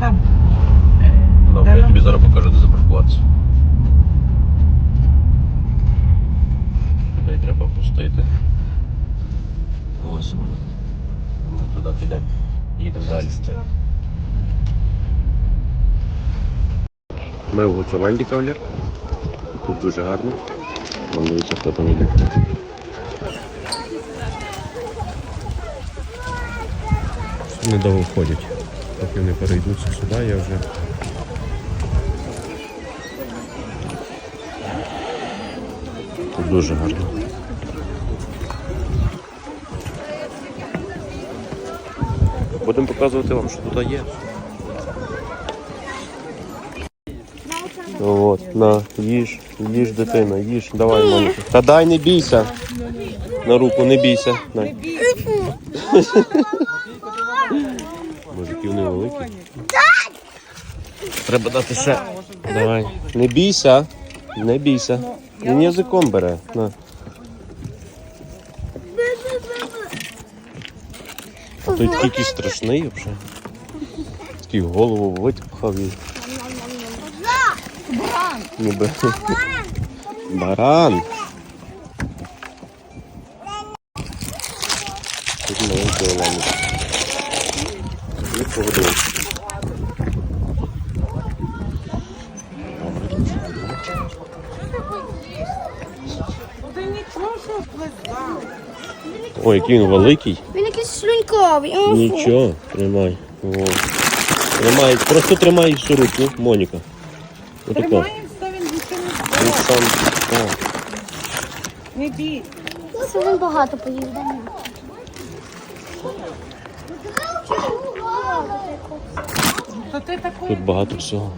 Там. Добре, я тобі зараз покажу, де запаркуватися. Туди треба пустити. Ось. Ми Туди підемо. Їдемо далі. Ми в Гуцуленді, кавалер. Тут дуже гарно. Вон дивіться, хто там йде. Недовго ходять. Поки вони перейдуться сюди, я вже. Тут дуже гарно. Будемо показувати вам, що тут є. От, на, їж, їж, дитина, їж, давай, Моніка. Та дай, не бійся. На руку, не бійся. Дай. Які вони великі. Треба дати ще. Давай. Не бійся. Не бійся. Він язиком бере. На. А той такий страшний вже. Такий голову витягав і. Ніби. Баран. Тут маленький оленик. І. Ой, який він великий. Він якийсь шлюньковий. Нічого, тримай. О. Тримай, просто тримай всю руку, Моніка. Отако. Тримаємося, він нічого не Він сам. Так. Не бій. Це він багато поїв. да? Тут багато всього.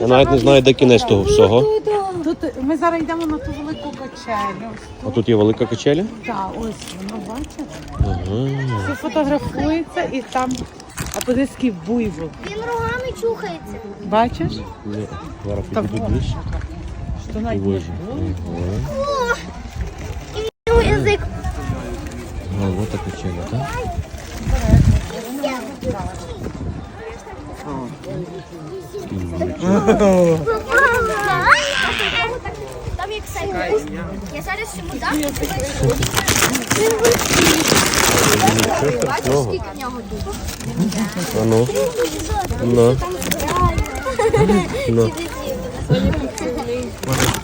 Я навіть не знаю, де кінець того всього. Тут ми зараз йдемо на ту велику качелю. А тут є велика качеля. Так, ось воно бачиш. Ага. Всі фотографується і там. А подивись, який буйвол. Він рогами чухається. Бачиш? Ні, Зараз Та вот. ближче. Що навіть не Боже. було. Ага. Його язик. А, вот така качеля, так? Я зараз йому дам. Страшного. Скільки в нього ну. Ну. Ну.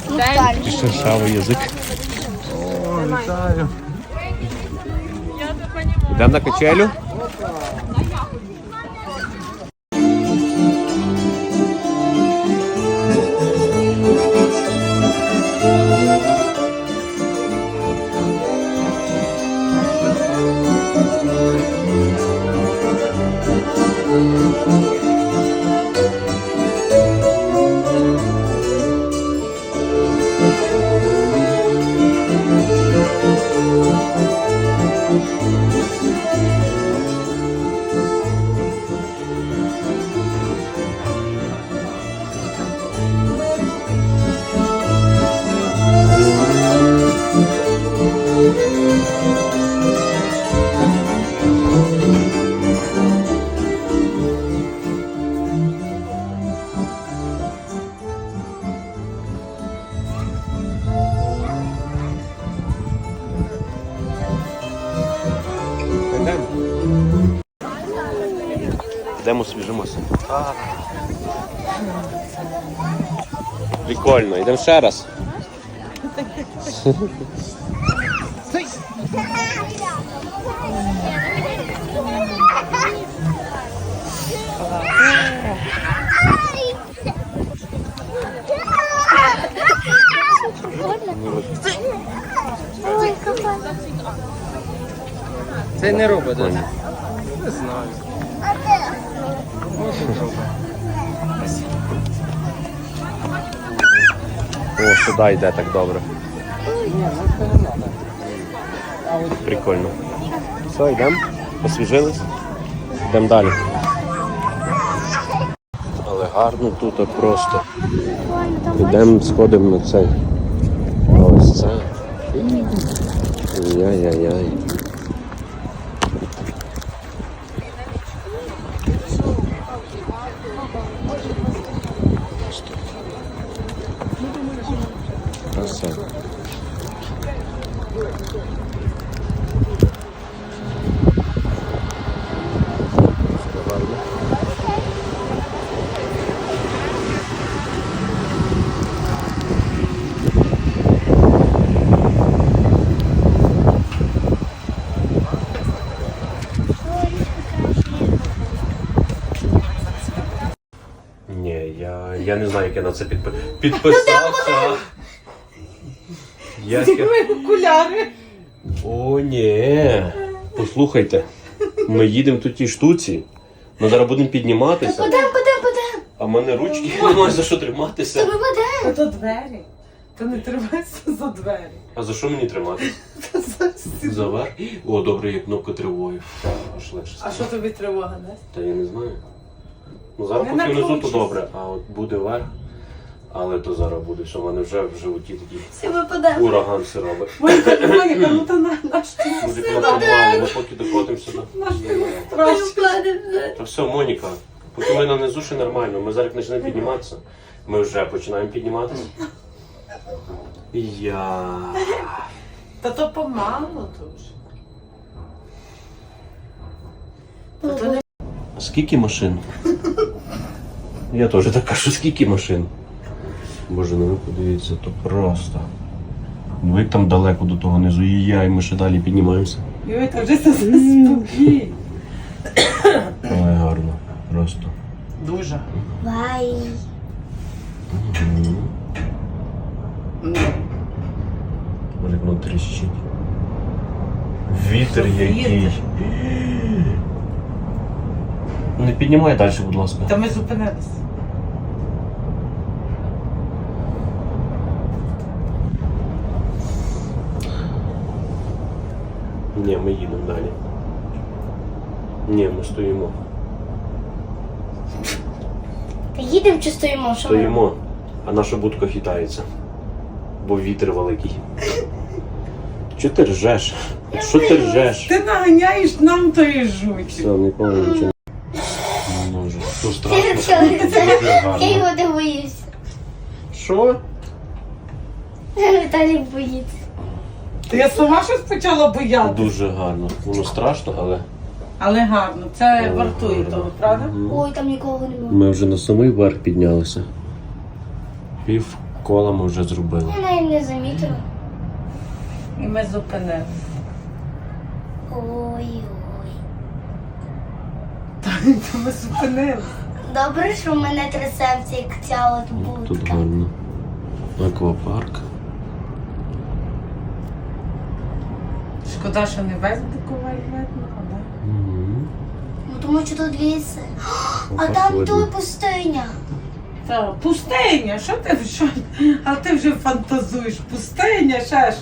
Ти язик. Йдемо на качелю? Йдемо свіжимося. Прикольно, йдемо ще раз. Це не робить, Сюди йде так добре. Прикольно. Все, йдемо. Посвіжились. Йдемо далі. Але гарно тут просто. Йдемо, сходимо на цей. Ось це. Яй-яй-яй. Ні, я, я не знаю, як я на це підпи... підписався. Я... окуляри. О, ні. Послухайте, ми їдемо тут тій штуці. Ми зараз будемо підніматися, Подам, подам, подам. а в мене ручки немає за що триматися. Ми подам. Та то двері. Та не тримайся за двері. А за що мені триматися? Та за всі. За верх? О, добре, є кнопка тривоги. Аж легше А що тобі тривога дасть? Та я не знаю. Ну зараз Не поки внизу то накручуйся. добре, а от буде верх. Але то зараз буде, що в мене вже в животі такий ураган все робить. Моніка, Моніка, ну на, наш ти Буде ми поки доходимося до. наш ти. Та все, Моніка, поки ми на низу ще нормально, ми зараз почнемо підніматися. Ми вже починаємо підніматися. Я. Та то помало дуже. То не А скільки машин? Я теж так кажу, скільки машин. Боже, ну ви подивіться, то просто. Ну як там далеко до того низу, і я, і ми ще далі піднімаємося. Йой, та вже це спокій. Але гарно, просто. Дуже. Вай. Може, як воно тріщить. Вітер Що, який. вітер? Не піднімай далі, будь ласка. Та ми зупинилися. Ні, ми їдемо далі. Ні, ми стоїмо. Та їдемо чи стоїмо? Що ми? Стоїмо, а наша будка хитається. Бо вітер великий. Чого ти ржеш? Що ти ржеш? Ти наганяєш нам тої жуті. Все, ніколи нічого. Ну, вже. Що Ти страшно? Дуже Я гарно. його не боюся. Що? Віталій боїться. Та я сама щось почала боятися. Дуже гарно. Воно страшно, але. Але гарно, це вартує того, правда? Ой, там нікого немає. Ми вже на самий верх піднялися. Пів кола ми вже зробили. Я навіть не замітила. І ми зупинили. Ой-ой. То ми зупинили. Добре, що в мене трясемся, як ця от Тут будка. гарно. Аквапарк. Шкода, що не весь Буковель видно, але. Ну тому що тут ліси. А там тут пустиня. Та, пустиня, що ти що? А ти вже фантазуєш. Пустиня, ще ж.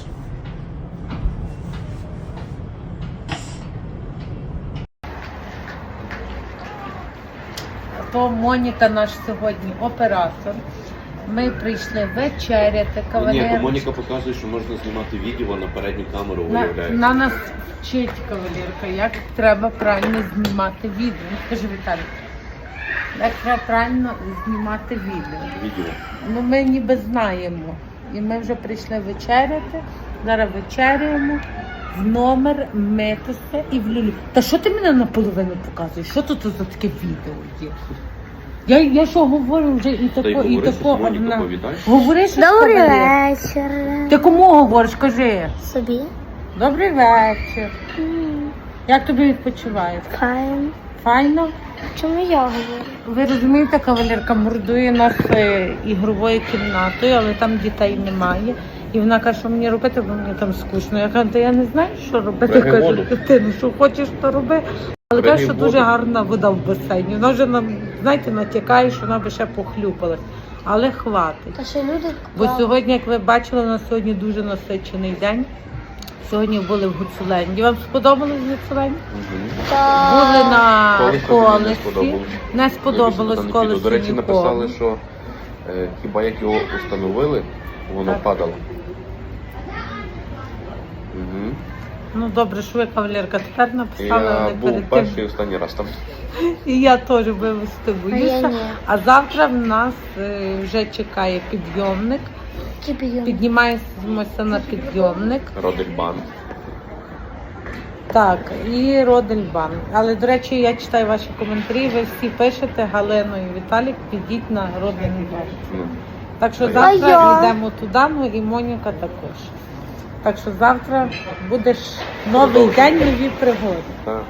То Моніка наш сьогодні оператор. Ми прийшли вечеряти, Ні, кавалер. то Моніка показує, що можна знімати відео на передню камеру, На, на нас вчить кавалерка, як треба правильно знімати відео. Скажи, Віталій, як треба правильно знімати відео. Відео. Ну ми ніби знаємо. І ми вже прийшли вечеряти. Зараз вечеряємо в номер митися і в люлю. Та що ти мене наполовину показуєш? Що тут за таке відео є? Я, я що говорю вже і Та й тако, і тако. Одна. повідай. Говори Добрий кавалер. вечір. Ти кому говориш? Кажи. Собі? Добрий вечір. Як тобі відпочивається? Файн. Файно? Чому я говорю? Ви розумієте, кавалерка мордує нас е, ігровою кімнатою, але там дітей немає. І вона каже, що мені робити, бо мені там скучно. Я кажу, «Та я не знаю, що робити. Бери Кажу, воду. дитину, що хочеш, то роби. Але Бери каже, що воду. дуже гарна вода в басейні. Вона вже нам, знаєте, натякає, що вона би ще похлюпала. Але хватить. Та що люди... Бо сьогодні, як ви бачили, у нас сьогодні дуже насичений день. Сьогодні були в Гуцуленді. Вам сподобалось Гуцуленді? Були на колесі. сподобалось? Не сподобалось колесо До речі, написали, що е, хіба як його установили, воно Так. падало. Ну добре, що ви кавалерка тепер написали, Я але був перед перший тим. і останній раз там. І я теж вивезти А боюся. А завтра в нас е, вже чекає підйомник. Піднімаємося на підйомник. Родельбан. Так, і Родельбан. Але, до речі, я читаю ваші коментарі. Ви всі пишете Галину і Віталік, підіть на Родельбан. Ну, Так що А завтра я? йдемо туди, ну і Моніка також. Так що завтра будеш новий день, нові пригоди. так.